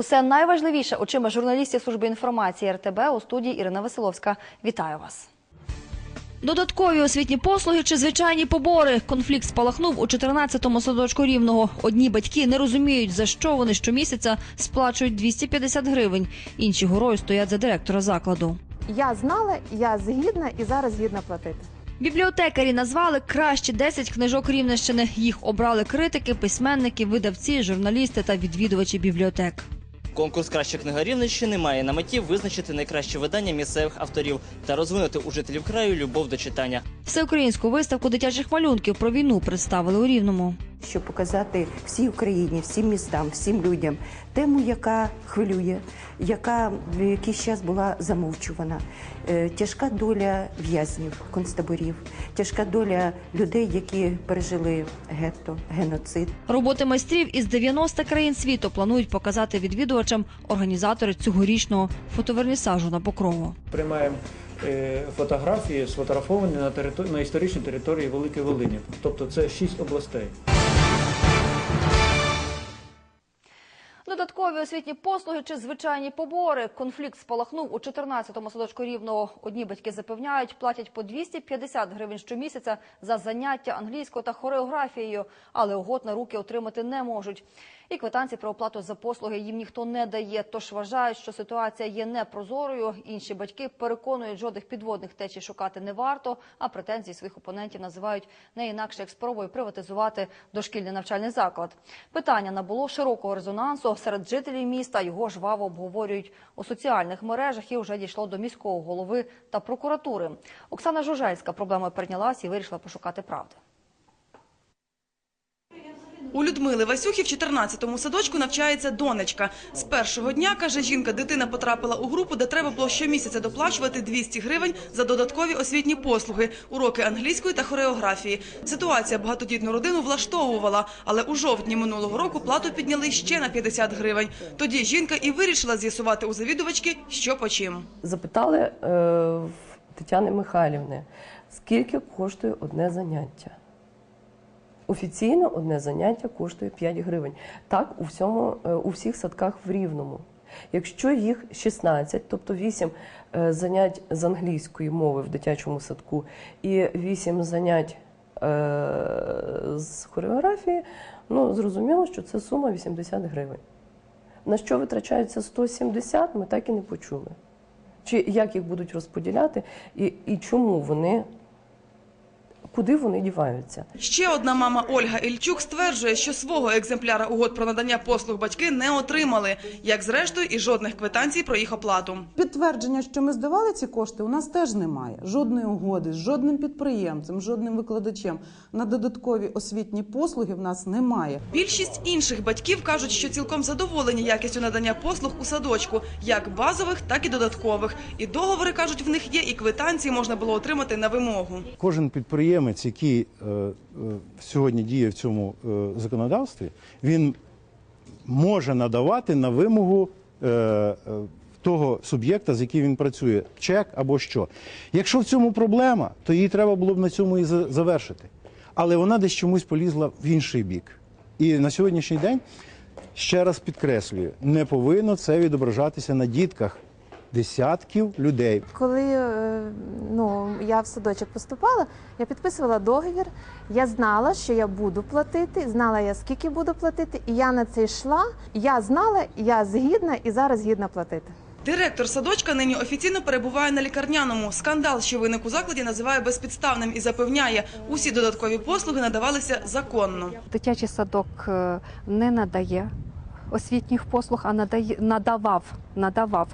Усе найважливіше очима журналістів служби інформації РТБ у студії Ірина Василовська. Вітаю вас. Додаткові освітні послуги чи звичайні побори. Конфлікт спалахнув у 14-му садочку рівного. Одні батьки не розуміють, за що вони щомісяця сплачують 250 гривень. Інші горою стоять за директора закладу. Я знала, я згідна і зараз згідна платити. Бібліотекарі назвали кращі 10 книжок Рівненщини. Їх обрали критики, письменники, видавці, журналісти та відвідувачі бібліотек. Конкурс кращих книга Рівненщини має на меті визначити найкраще видання місцевих авторів та розвинути у жителів краю любов до читання. Всеукраїнську виставку дитячих малюнків про війну представили у Рівному. щоб показати всій Україні, всім містам, всім людям тему, яка хвилює, яка в якийсь час була замовчувана. Е, Тяжка доля в'язнів, концтаборів, тяжка доля людей, які пережили гетто, геноцид. Роботи майстрів із 90 країн світу планують показати відвідувачам організатори цьогорічного фотовернісажу на Покрову. приймаємо фотографії сфотографовані на територ... на історичній території Великої Волині. Тобто це шість областей. Додаткові освітні послуги чи звичайні побори. Конфлікт спалахнув у 14-му садочку рівного. Одні батьки запевняють, платять по 250 гривень щомісяця за заняття англійською та хореографією, але угод на руки отримати не можуть. І квитанції про оплату за послуги їм ніхто не дає. Тож вважають, що ситуація є непрозорою. Інші батьки переконують, жодних підводних течій шукати не варто, а претензії своїх опонентів називають не інакше як спробою приватизувати дошкільний навчальний заклад. Питання набуло широкого резонансу серед жителів міста. Його жваво обговорюють у соціальних мережах і вже дійшло до міського голови та прокуратури. Оксана Жужельська проблемою перейнялась і вирішила пошукати правди. У Людмили Васюхи в 14-му садочку навчається донечка. З першого дня, каже жінка, дитина потрапила у групу, де треба було щомісяця доплачувати 200 гривень за додаткові освітні послуги, уроки англійської та хореографії. Ситуація багатодітну родину влаштовувала, але у жовтні минулого року плату підняли ще на 50 гривень. Тоді жінка і вирішила з'ясувати у завідувачки, що по чим. запитали е, Тетяни Михайлівни, скільки коштує одне заняття. Офіційно одне заняття коштує 5 гривень. Так у, всьому, е, у всіх садках в Рівному. Якщо їх 16, тобто 8 е, занять з англійської мови в дитячому садку і 8 занять е, з хореографії, ну зрозуміло, що це сума 80 гривень. На що витрачається 170, ми так і не почули. Чи як їх будуть розподіляти, і, і чому вони, куди вони діваються? Ще одна мама Ольга Ільчук стверджує, що свого екземпляра угод про надання послуг батьки не отримали, як зрештою і жодних квитанцій про їх оплату. Підтвердження, що ми здавали ці кошти, у нас теж немає. Жодної угоди з жодним підприємцем, жодним викладачем на додаткові освітні послуги в нас немає. Більшість інших батьків кажуть, що цілком задоволені якістю надання послуг у садочку, як базових, так і додаткових. І договори кажуть, в них є, і квитанції можна було отримати на вимогу. Кожен підприємець, який е, е, сьогодні діє в цьому е, законодавстві, він може надавати на вимогу того суб'єкта, з яким він працює, чек або що. Якщо в цьому проблема, то її треба було б на цьому і завершити. Але вона десь чомусь полізла в інший бік. І на сьогоднішній день, ще раз підкреслюю, не повинно це відображатися на дітках десятків людей. Коли е, ну, я в садочок поступала, я підписувала договір. Я знала, що я буду платити, знала я скільки буду платити, і я на це йшла. Я знала, я згідна і зараз згідна платити. Директор садочка нині офіційно перебуває на лікарняному. Скандал, що виник у закладі, називає безпідставним і запевняє, усі додаткові послуги надавалися законно. Дитячий садок е, не надає освітніх послуг, а надавав, надавав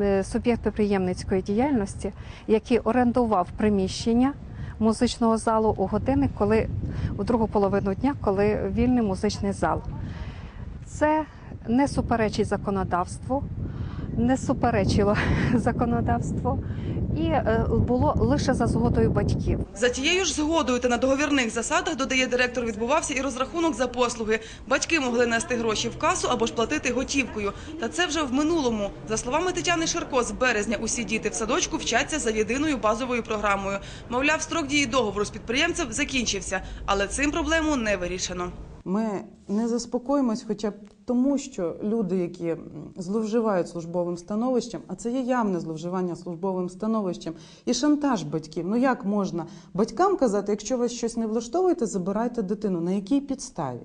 е, суб'єкт підприємницької діяльності, який орендував приміщення музичного залу у години, коли у другу половину дня, коли вільний музичний зал. Це не суперечить законодавству, не суперечило законодавству і е, було лише за згодою батьків. За тією ж згодою та на договірних засадах, додає директор, відбувався і розрахунок за послуги. Батьки могли нести гроші в касу або ж платити готівкою. Та це вже в минулому. За словами Тетяни Ширко, з березня усі діти в садочку вчаться за єдиною базовою програмою. Мовляв, строк дії договору з підприємцем закінчився, але цим проблему не вирішено. Ми не заспокоїмось, хоча б тому, що люди, які зловживають службовим становищем, а це є явне зловживання службовим становищем і шантаж батьків. Ну як можна батькам казати, якщо вас щось не влаштовує, то забирайте дитину. На якій підставі?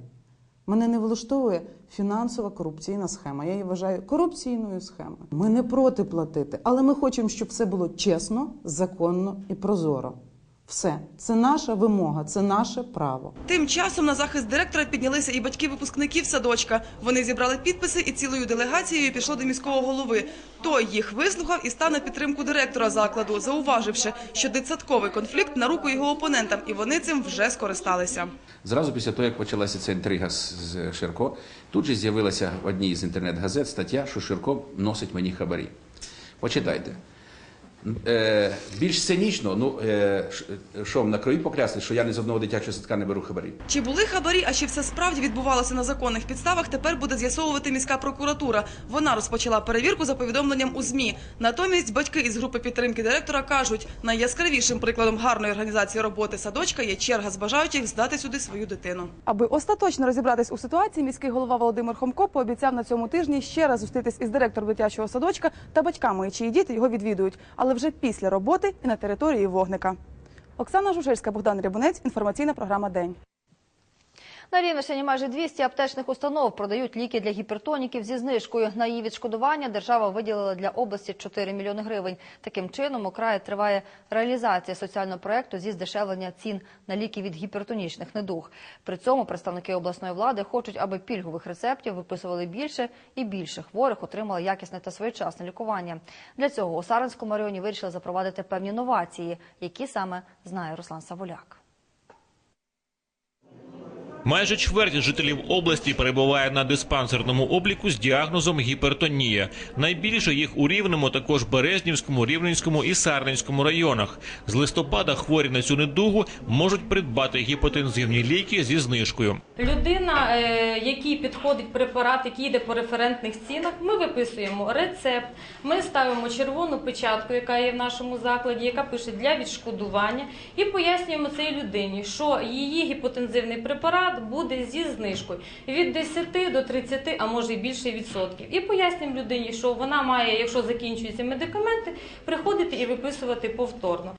Мене не влаштовує фінансова корупційна схема. Я її вважаю корупційною схемою. Ми не проти платити, але ми хочемо, щоб все було чесно, законно і прозоро. Все, це наша вимога, це наше право. Тим часом на захист директора піднялися і батьки випускників садочка. Вони зібрали підписи і цілою делегацією пішло до міського голови. Той їх вислухав і став на підтримку директора закладу, зауваживши, що дитсадковий конфлікт на руку його опонентам, і вони цим вже скористалися. Зразу після того, як почалася ця інтрига з з Ширко, тут же з'явилася в одній з інтернет-газет стаття, що Ширко носить мені хабарі. Почитайте. Е, більш цинічно, ну е, що на крові поклясти, що я ні з одного дитячого садка не беру хабарі. Чи були хабарі, а чи все справді відбувалося на законних підставах, тепер буде з'ясовувати міська прокуратура. Вона розпочала перевірку за повідомленням у ЗМІ. Натомість батьки із групи підтримки директора кажуть, найяскравішим прикладом гарної організації роботи садочка є черга з бажаючих здати сюди свою дитину. Аби остаточно розібратись у ситуації, міський голова Володимир Хомко пообіцяв на цьому тижні ще раз зустрітись із директором дитячого садочка та батьками, чиї діти його відвідують, але вже після роботи і на території вогника. Оксана Жужельська, Богдан Рябунець. Інформаційна програма День. На Рівненщині майже 200 аптечних установ продають ліки для гіпертоніків зі знижкою. На її відшкодування держава виділила для області 4 мільйони гривень. Таким чином, у краї триває реалізація соціального проекту зі здешевлення цін на ліки від гіпертонічних недуг. При цьому представники обласної влади хочуть, аби пільгових рецептів виписували більше і більше хворих отримали якісне та своєчасне лікування. Для цього у Сарненському районі вирішили запровадити певні новації, які саме знає Руслан Савуляк. Майже чверть жителів області перебуває на диспансерному обліку з діагнозом гіпертонія. Найбільше їх у Рівному, також Березнівському, Рівненському і Сарненському районах. З листопада хворі на цю недугу можуть придбати гіпотензивні ліки зі знижкою. Людина, е, якій підходить препарат, який йде по референтних цінах, ми виписуємо рецепт, ми ставимо червону печатку, яка є в нашому закладі, яка пише для відшкодування, і пояснюємо цій людині, що її гіпотензивний препарат буде зі знижкою від 10 до 30, а може і більше відсотків. І пояснюємо людині, що вона має, якщо закінчуються медикаменти, приходити і виписувати повторно.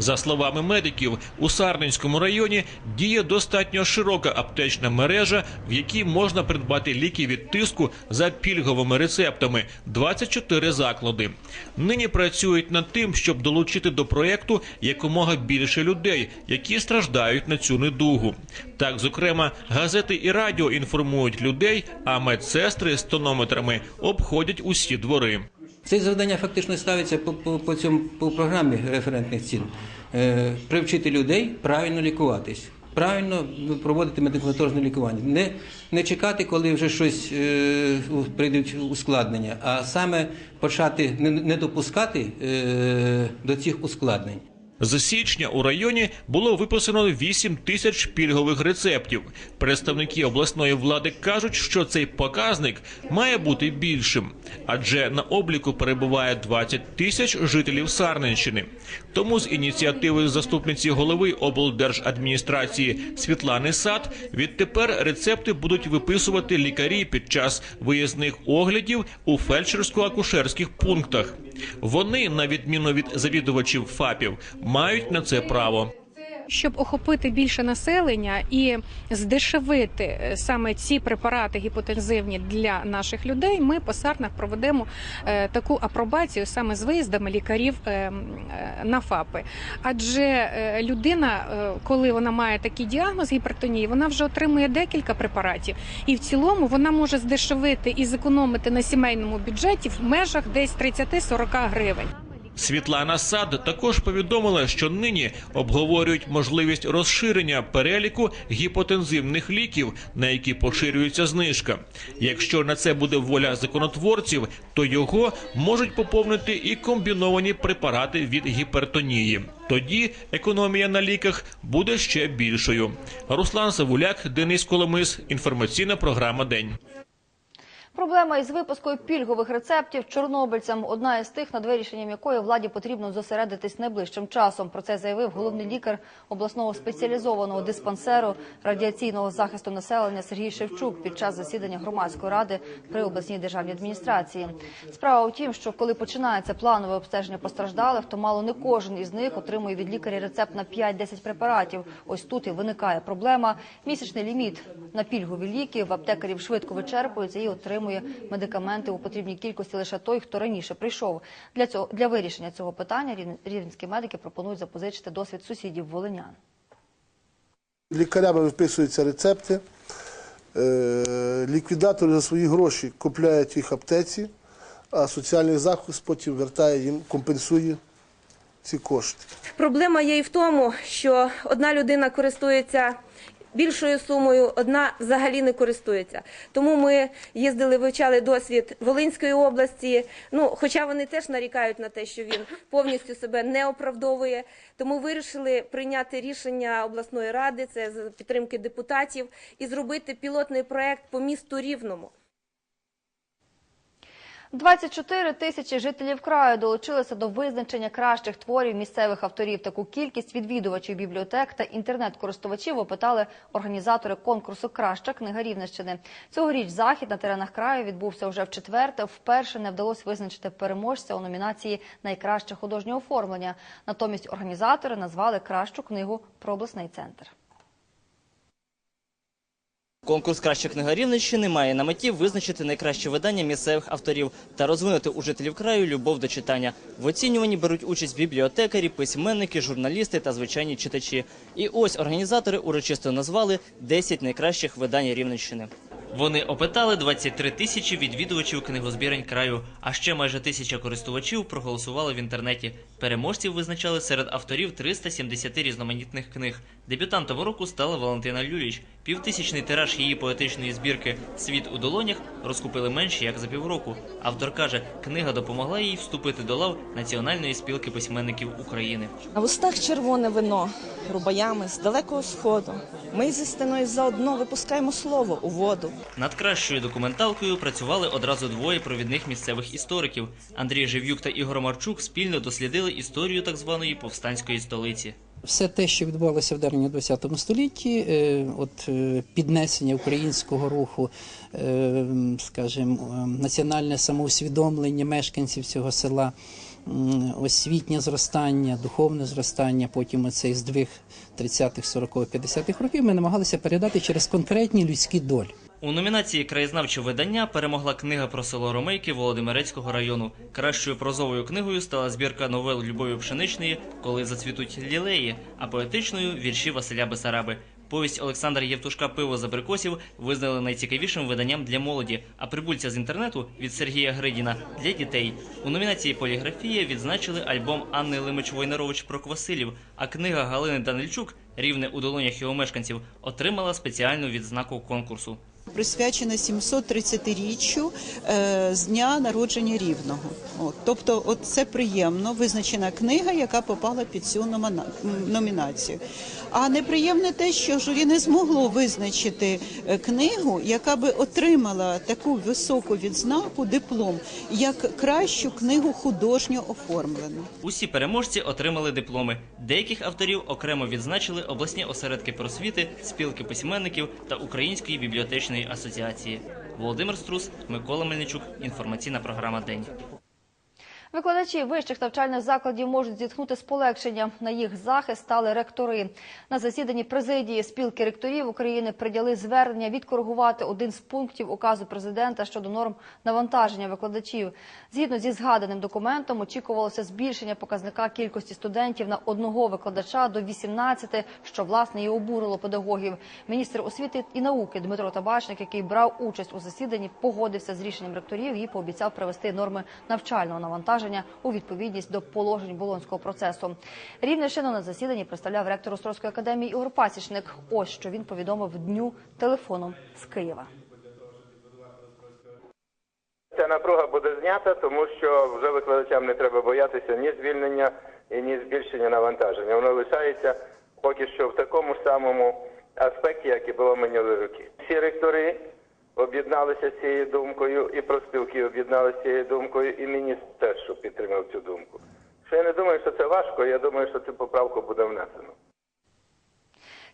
За словами медиків, у Сарненському районі діє достатньо широка аптечна мережа, в якій можна придбати ліки від тиску за пільговими рецептами 24 заклади. Нині працюють над тим, щоб долучити до проєкту якомога більше людей, які страждають на цю недугу. Так, зокрема, газети і радіо інформують людей, а медсестри з тонометрами обходять усі двори. Це завдання фактично ставиться по, по, по цьому по програмі референтних цін. Е, привчити людей правильно лікуватись, правильно проводити медикаментозне лікування. Не, не чекати, коли вже щось е, прийдуть ускладнення, а саме почати не, не допускати е, до цих ускладнень. З січня у районі було виписано 8 тисяч пільгових рецептів. Представники обласної влади кажуть, що цей показник має бути більшим, адже на обліку перебуває 20 тисяч жителів Сарненщини. Тому з ініціативи заступниці голови облдержадміністрації Світлани Сад відтепер рецепти будуть виписувати лікарі під час виїзних оглядів у фельдшерсько-акушерських пунктах. Вони, на відміну від завідувачів ФАПів, мають на це право. Щоб охопити більше населення і здешевити е, саме ці препарати гіпотензивні для наших людей, ми по сарнах проведемо е, таку апробацію саме з виїздами лікарів е, на ФАПи. Адже людина, коли вона має такий діагноз гіпертонії, вона вже отримує декілька препаратів, і в цілому вона може здешевити і зекономити на сімейному бюджеті в межах десь 30-40 гривень. Світлана Сад також повідомила, що нині обговорюють можливість розширення переліку гіпотензивних ліків, на які поширюється знижка. Якщо на це буде воля законотворців, то його можуть поповнити і комбіновані препарати від гіпертонії. Тоді економія на ліках буде ще більшою. Руслан Савуляк, Денис Коломис. Інформаційна програма День. Проблема із випускою пільгових рецептів чорнобильцям одна із тих, над вирішенням якої владі потрібно зосередитись найближчим часом. Про це заявив головний лікар обласного спеціалізованого диспансеру радіаційного захисту населення Сергій Шевчук під час засідання громадської ради при обласній державній адміністрації. Справа у тім, що коли починається планове обстеження постраждалих, то мало не кожен із них отримує від лікаря рецепт на 5-10 препаратів. Ось тут і виникає проблема. Місячний ліміт на пільгові ліки в аптекарів швидко вичерпується і отримує медикаменти у потрібній кількості лише той, хто раніше прийшов. Для цього для вирішення цього питання рівн- рівненські медики пропонують запозичити досвід сусідів волинян. Лікарями виписуються рецепти. Е, Ліквідатори за свої гроші купляють їх аптеці, а соціальний захист потім вертає їм, компенсує ці кошти. Проблема є і в тому, що одна людина користується більшою сумою, одна взагалі не користується. Тому ми їздили, вивчали досвід Волинської області. Ну, хоча вони теж нарікають на те, що він повністю себе не оправдовує. Тому вирішили прийняти рішення обласної ради, це за підтримки депутатів, і зробити пілотний проект по місту Рівному. 24 тисячі жителів краю долучилися до визначення кращих творів місцевих авторів. Таку кількість відвідувачів бібліотек та інтернет-користувачів опитали організатори конкурсу Краща книга Рівненщини. Цьогоріч захід на теренах краю відбувся вже в четверте. Вперше не вдалося визначити переможця у номінації Найкраще художнє оформлення. Натомість організатори назвали кращу книгу про обласний центр. Конкурс Краща книга Рівненщини має на меті визначити найкраще видання місцевих авторів та розвинути у жителів краю любов до читання. В оцінюванні беруть участь бібліотекарі, письменники, журналісти та звичайні читачі. І ось організатори урочисто назвали 10 найкращих видань Рівненщини. Вони опитали 23 тисячі відвідувачів книгозбірень краю, а ще майже тисяча користувачів проголосували в інтернеті. Переможців визначали серед авторів 370 різноманітних книг. Дебютантом року стала Валентина Люліч. Півтисячний тираж її поетичної збірки Світ у долонях розкупили менше як за півроку. Автор каже, книга допомогла їй вступити до лав Національної спілки письменників України. На вустах червоне вино, рубаями з далекого сходу. Ми зі стіною заодно випускаємо слово у воду. Над кращою документалкою працювали одразу двоє провідних місцевих істориків. Андрій Жив'юк та Ігор Марчук спільно дослідили історію так званої повстанської столиці. Все те, що відбувалося в давньому ХХ столітті, е, от е, піднесення українського руху, е, скажімо, національне самоусвідомлення мешканців цього села, освітнє зростання, духовне зростання, потім оцей здвиг 30-х, 40-х, 50-х років, ми намагалися передати через конкретні людські долі. У номінації Краєзнавче видання перемогла книга про село Ромейки Володимирецького району. Кращою прозовою книгою стала збірка новел Любові Пшеничної Коли зацвітуть лілеї, а поетичною вірші Василя Бесараби. Повість Олександра Євтушка Пиво з абрикосів визнали найцікавішим виданням для молоді, а прибульця з інтернету від Сергія Гридіна для дітей. У номінації Поліграфія відзначили альбом Анни Лимич Войнарович про Квасилів, а книга Галини Данильчук Рівне у долонях його мешканців отримала спеціальну відзнаку конкурсу. Присвячена 730-річчю е, з дня народження рівного. От, тобто, от це приємно визначена книга, яка попала під цю номінацію. А неприємне те, що журі не змогло визначити е, книгу, яка би отримала таку високу відзнаку, диплом, як кращу книгу художньо оформлену. Усі переможці отримали дипломи. Деяких авторів окремо відзначили обласні осередки просвіти, спілки письменників та Української бібліотечної асоціації. Володимир Струс, Микола Мельничук. Інформаційна програма День. Викладачі вищих навчальних закладів можуть зітхнути з полегшенням. На їх захист стали ректори. На засіданні президії спілки ректорів України прийняли звернення відкоригувати один з пунктів указу президента щодо норм навантаження викладачів. Згідно зі згаданим документом, очікувалося збільшення показника кількості студентів на одного викладача до 18, що власне і обурило педагогів. Міністр освіти і науки Дмитро Табачник, який брав участь у засіданні, погодився з рішенням ректорів і пообіцяв привести норми навчального навантаження у відповідність до положень болонського процесу. Рівненщину на засіданні представляв ректор Острозької академії Ігор Пасічник. Ось що він повідомив дню телефоном з Києва. Ця напруга буде знята, тому що вже викладачам не треба боятися ні звільнення і ні збільшення навантаження. Воно лишається поки що в такому самому аспекті, як і було минулі роки. Всі ректори об'єдналися з цією думкою, і профспілки об'єдналися з цією думкою, і міністр теж підтримав цю думку. Що я не думаю, що це важко, я думаю, що цю поправку буде внесено.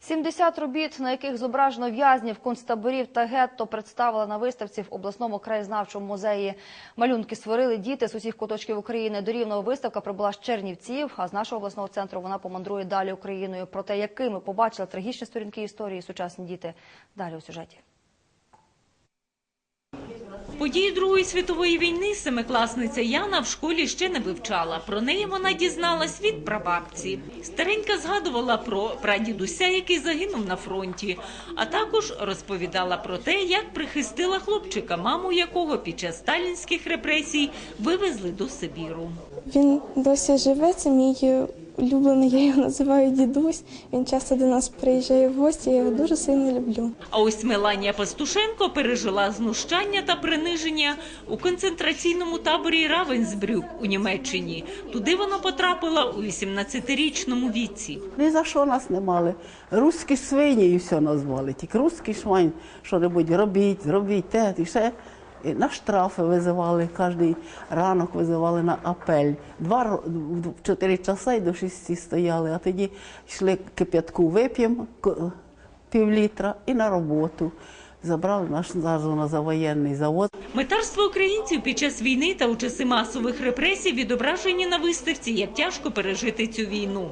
70 робіт, на яких зображено в'язнів, концтаборів та гетто, представили на виставці в обласному краєзнавчому музеї. Малюнки створили діти з усіх куточків України. До рівного виставка прибула з Чернівців, а з нашого обласного центру вона помандрує далі Україною. Про те, якими побачили трагічні сторінки історії сучасні діти, далі у сюжеті. Події Другої світової війни семикласниця Яна в школі ще не вивчала. Про неї вона дізналась від прабабці. Старенька згадувала про прадідуся, який загинув на фронті, а також розповідала про те, як прихистила хлопчика, маму якого під час сталінських репресій вивезли до Сибіру. Він досі живе, це мій улюблений, я його називаю дідусь. Він часто до нас приїжджає в гості, я його дуже сильно люблю. А ось Меланія Пастушенко пережила знущання та приниження у концентраційному таборі Равенсбрюк у Німеччині. Туди вона потрапила у 18-річному віці. Ні за що нас не мали. Руські свині і все назвали. Тільки руський швань, що-небудь робіть, зробіть те, і ще. І на штрафи визивали, кожен ранок визивали на апель. Два в чотири часа і до шісті стояли, а тоді йшли кип'ятку вип'ємо пів літра і на роботу. Забрали наш зразу на завоєнний завод. Митарство українців під час війни та у часи масових репресій відображені на виставці, як тяжко пережити цю війну.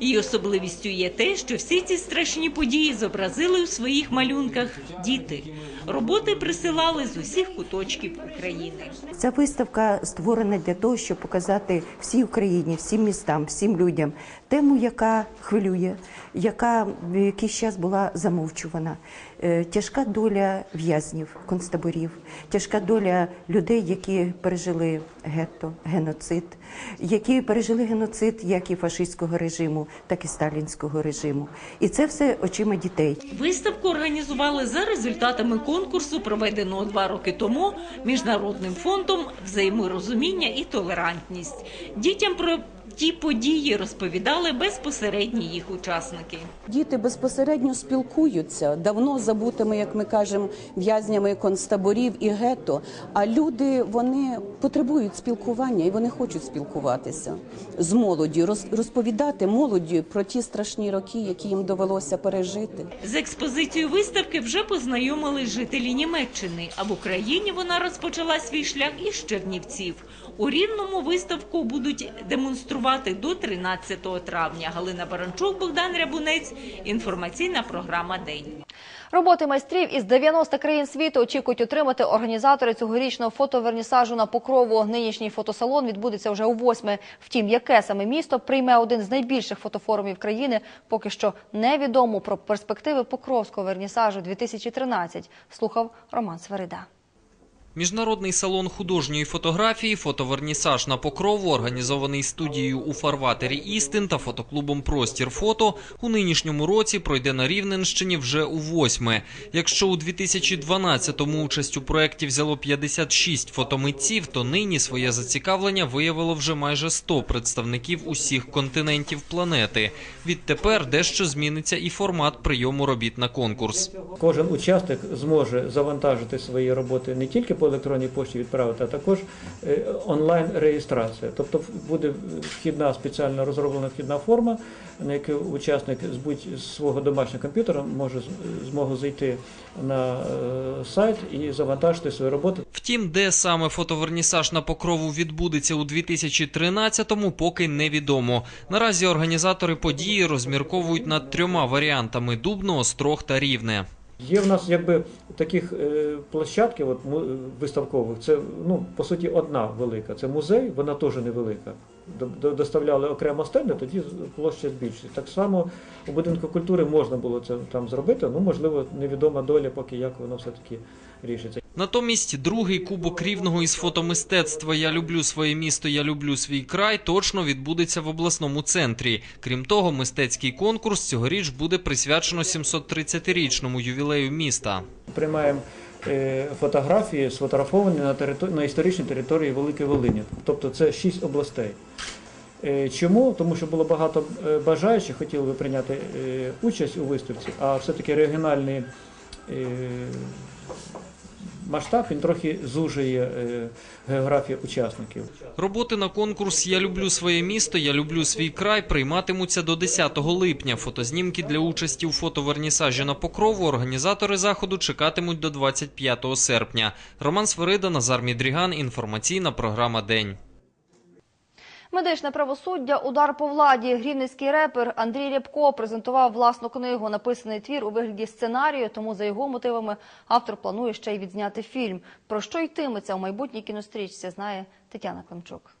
Її особливістю є те, що всі ці страшні події зобразили у своїх малюнках діти. Роботи присилали з усіх куточків України. Ця виставка створена для того, щоб показати всій Україні, всім містам, всім людям тему, яка хвилює, яка в якийсь час була замовчувана. Е, Тяжка доля в'язнів, концтаборів, тяжка доля людей, які пережили гетто, геноцид, які пережили геноцид як і фашистського режиму, так і сталінського режиму. І це все очима дітей. Виставку організували за результатами конкурсу, проведеного два роки тому міжнародним фондом взаєморозуміння і толерантність. Дітям про ті події розповідали безпосередні їх учасники. Діти безпосередньо спілкуються давно забутими, як ми кажемо, в'язнями концтаборів і гетто. А люди вони потребують спілкування і вони хочуть спілкуватися з молоддю, роз- розповідати молоді про ті страшні роки, які їм довелося пережити. З експозицією виставки вже познайомили жителі Німеччини, а в Україні вона розпочала свій шлях із Чернівців. У Рівному виставку будуть демонструвати до 13 травня. Галина Баранчук, Богдан Рябунець. Інформаційна програма День. Роботи майстрів із 90 країн світу очікують отримати організатори цьогорічного фотовернісажу на Покрову. Нинішній фотосалон відбудеться вже у восьме. Втім, яке саме місто прийме один з найбільших фотофорумів країни, поки що невідомо про перспективи Покровського вернісажу 2013. Слухав Роман Сверида. Міжнародний салон художньої фотографії «Фотовернісаж на Покрову», організований студією у фарватері «Істин» та фотоклубом «Простір фото», у нинішньому році пройде на Рівненщині вже у восьме. Якщо у 2012-му участь у проєкті взяло 56 фотомитців, то нині своє зацікавлення виявило вже майже 100 представників усіх континентів планети. Відтепер дещо зміниться і формат прийому робіт на конкурс. Кожен учасник зможе завантажити свої роботи не тільки по електронній пошті відправити, а також е, онлайн-реєстрація. Тобто буде вхідна спеціально розроблена вхідна форма, на яку учасник з будь свого домашнього комп'ютера може з- зможе зайти на е, сайт і завантажити свої роботи. Втім, де саме фотовернісаж на Покрову відбудеться у 2013-му, поки невідомо. Наразі організатори події розмірковують над трьома варіантами – Дубно, Острог та Рівне. Є в нас якби таких е, площадків от, виставкових, це ну, по суті одна велика. Це музей, вона теж невелика. До- до- Доставляли окремо стенди, тоді площа збільшується. Так само у будинку культури можна було це там зробити, ну можливо, невідома доля, поки як воно все-таки рішиться. Натомість другий кубок рівного із фотомистецтва «Я люблю своє місто, я люблю свій край» точно відбудеться в обласному центрі. Крім того, мистецький конкурс цьогоріч буде присвячено 730-річному ювілею міста. Приймаємо е, фотографії, сфотографовані на, територ... на історичній території Великої Волині. Тобто це шість областей. Е, Чому? Тому що було багато е, бажаючих, хотіли би прийняти участь у виставці, а все-таки регіональні е, масштаб він трохи зужує е, географію учасників. Роботи на конкурс Я люблю своє місто, я люблю свій край прийматимуться до 10 липня. Фотознімки для участі у фотовернісажі на покрову організатори заходу чекатимуть до 25 серпня. Роман Сверида, Назар Мідріган. Інформаційна програма День. Медичне правосуддя удар по владі. Грівницький репер Андрій Рябко презентував власну книгу, написаний твір у вигляді сценарію. Тому за його мотивами автор планує ще й відзняти фільм. Про що йтиметься у майбутній кінострічці, знає Тетяна Климчук.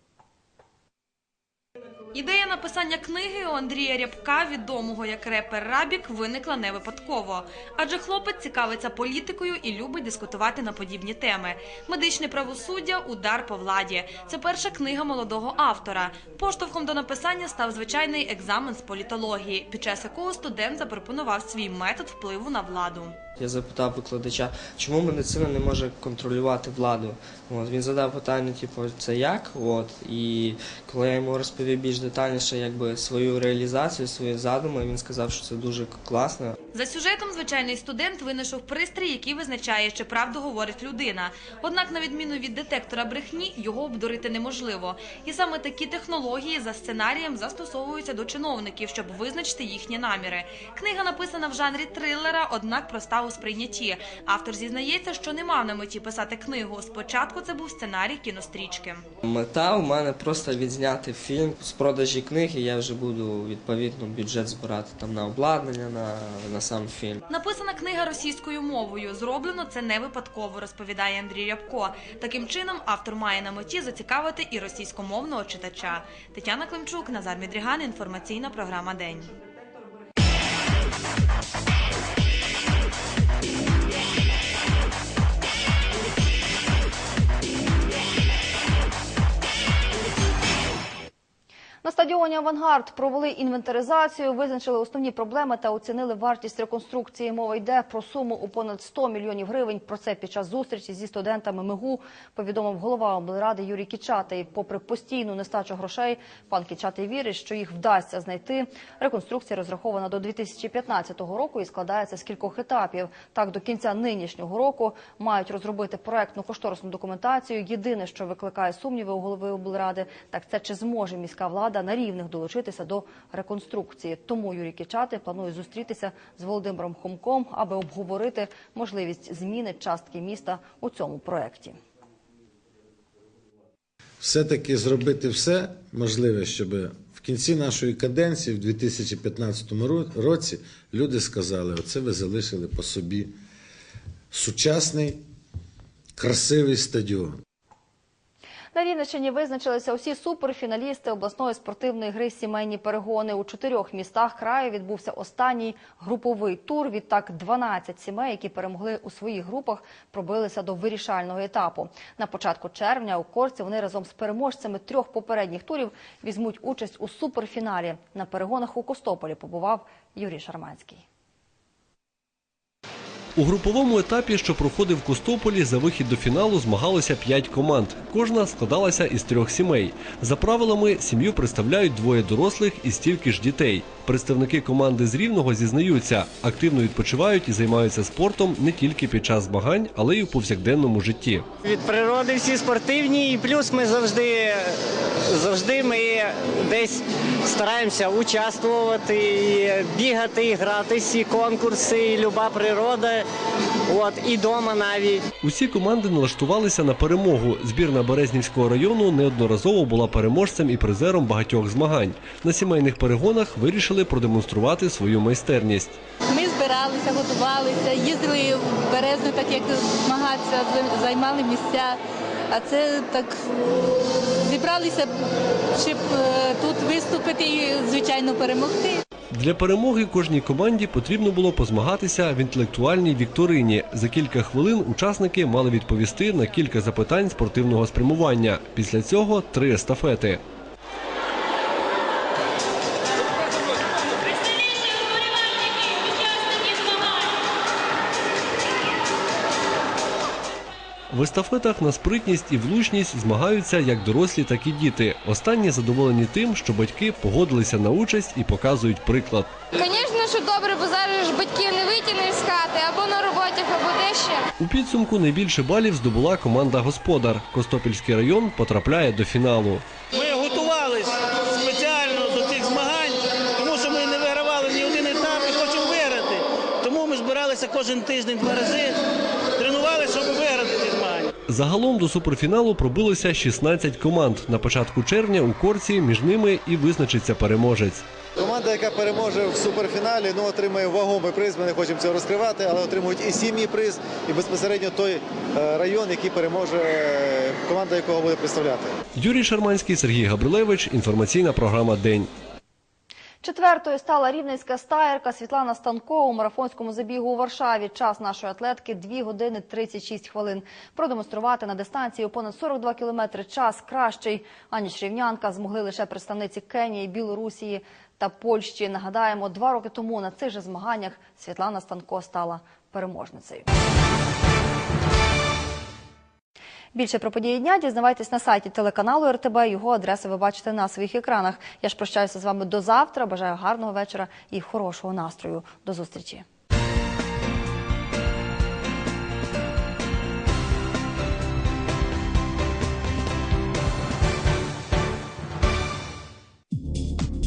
Ідея написання книги у Андрія Рябка, відомого як репер Рабік, виникла не випадково. Адже хлопець цікавиться політикою і любить дискутувати на подібні теми. Медичне правосуддя удар по владі. Це перша книга молодого автора. Поштовхом до написання став звичайний екзамен з політології, під час якого студент запропонував свій метод впливу на владу. Я запитав викладача, чому медицина не може контролювати владу. От, він задав питання, типу, це як? От, і коли я йому розповів більш детальніше якби, свою реалізацію, свої задуми, він сказав, що це дуже класно. За сюжетом звичайний студент винайшов пристрій, який визначає, чи правду говорить людина. Однак, на відміну від детектора брехні, його обдурити неможливо. І саме такі технології за сценарієм застосовуються до чиновників, щоб визначити їхні наміри. Книга написана в жанрі трилера, однак проста у сприйнятті. Автор зізнається, що не мав на меті писати книгу. Спочатку це був сценарій кінострічки. Мета у мене просто відзняти фільм з продажі книги. Я вже буду відповідно бюджет збирати там на обладнання, на, на сам фільм. Написана книга російською мовою. Зроблено це не випадково, розповідає Андрій Рябко. Таким чином, автор має на меті зацікавити і російськомовного читача. Тетяна Климчук, Назар Мідріган. Інформаційна програма День. На стадіоні Авангард провели інвентаризацію, визначили основні проблеми та оцінили вартість реконструкції. Мова йде про суму у понад 100 мільйонів гривень. Про це під час зустрічі зі студентами МИГУ повідомив голова облради Юрій Кічатий. Попри постійну нестачу грошей, пан Кічатий вірить, що їх вдасться знайти. Реконструкція розрахована до 2015 року і складається з кількох етапів. Так, до кінця нинішнього року мають розробити проектну кошторисну документацію. Єдине, що викликає сумніви у голови облради, так це чи зможе міська влада на рівних долучитися до реконструкції. Тому Юрій Кічати планує зустрітися з Володимиром Хомком, аби обговорити можливість зміни частки міста у цьому проєкті. все-таки зробити все можливе, щоб в кінці нашої каденції, в 2015 ро- році, люди сказали: оце ви залишили по собі сучасний, красивий стадіон. На Рівненщині визначилися усі суперфіналісти обласної спортивної гри «Сімейні перегони». У чотирьох містах краю відбувся останній груповий тур. Відтак 12 сімей, які перемогли у своїх групах, пробилися до вирішального етапу. На початку червня у Корці вони разом з переможцями трьох попередніх турів візьмуть участь у суперфіналі. На перегонах у Костополі побував Юрій Шарманський. У груповому етапі, що проходив в Костополі, за вихід до фіналу змагалося п'ять команд. Кожна складалася із трьох сімей. За правилами, сім'ю представляють двоє дорослих і стільки ж дітей. Представники команди з Рівного зізнаються, активно відпочивають і займаються спортом не тільки під час змагань, але й у повсякденному житті. Від природи всі спортивні, і плюс ми завжди, завжди ми десь стараємося участвувати, і бігати, і грати всі конкурси, і люба природа, от, і дома навіть. Усі команди налаштувалися на перемогу. Збірна Березнівського району неодноразово була переможцем і призером багатьох змагань. На сімейних перегонах вирішили продемонструвати свою майстерність. Ми збиралися, готувалися, їздили в Березну, так як змагатися, займали місця. А це так зібралися, щоб е, тут виступити і, звичайно, перемогти. Для перемоги кожній команді потрібно було позмагатися в інтелектуальній вікторині. За кілька хвилин учасники мали відповісти на кілька запитань спортивного спрямування. Після цього три естафети. В естафетах на спритність і влучність змагаються як дорослі, так і діти. Останні задоволені тим, що батьки погодилися на участь і показують приклад. Звісно, що добре, бо зараз ж батьків не витягнеш з хати або на роботі, або де ще. У підсумку найбільше балів здобула команда Господар. Костопільський район потрапляє до фіналу. Ми готувалися спеціально до цих змагань, тому що ми не вигравали ні один етап і хочемо виграти. Тому ми збиралися кожен тиждень два рази, Загалом до суперфіналу пробилося 16 команд. На початку червня у корці між ними і визначиться переможець. Команда, яка переможе в суперфіналі, ну отримає вагомий приз. Ми не хочемо цього розкривати, але отримують і сім'ї приз, і безпосередньо той е, район, який переможе, е, команда якого буде представляти. Юрій Шарманський, Сергій Габрилевич. Інформаційна програма День. Четвертою стала рівненська стаєрка Світлана Станко у марафонському забігу у Варшаві. Час нашої атлетки 2 години 36 хвилин. Продемонструвати на дистанції у понад 42 кілометри час кращий, аніж рівнянка змогли лише представниці Кенії, Білорусії та Польщі. Нагадаємо, два роки тому на цих же змаганнях Світлана Станко стала переможницею. Більше про події дня дізнавайтесь на сайті телеканалу РТБ. Його адреси ви бачите на своїх екранах. Я ж прощаюся з вами до завтра. Бажаю гарного вечора і хорошого настрою. До зустрічі.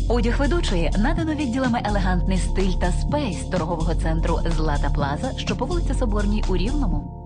Одяг ведучої надано відділами елегантний стиль та спейс торгового центру Злата Плаза, що по вулиці Соборній у Рівному.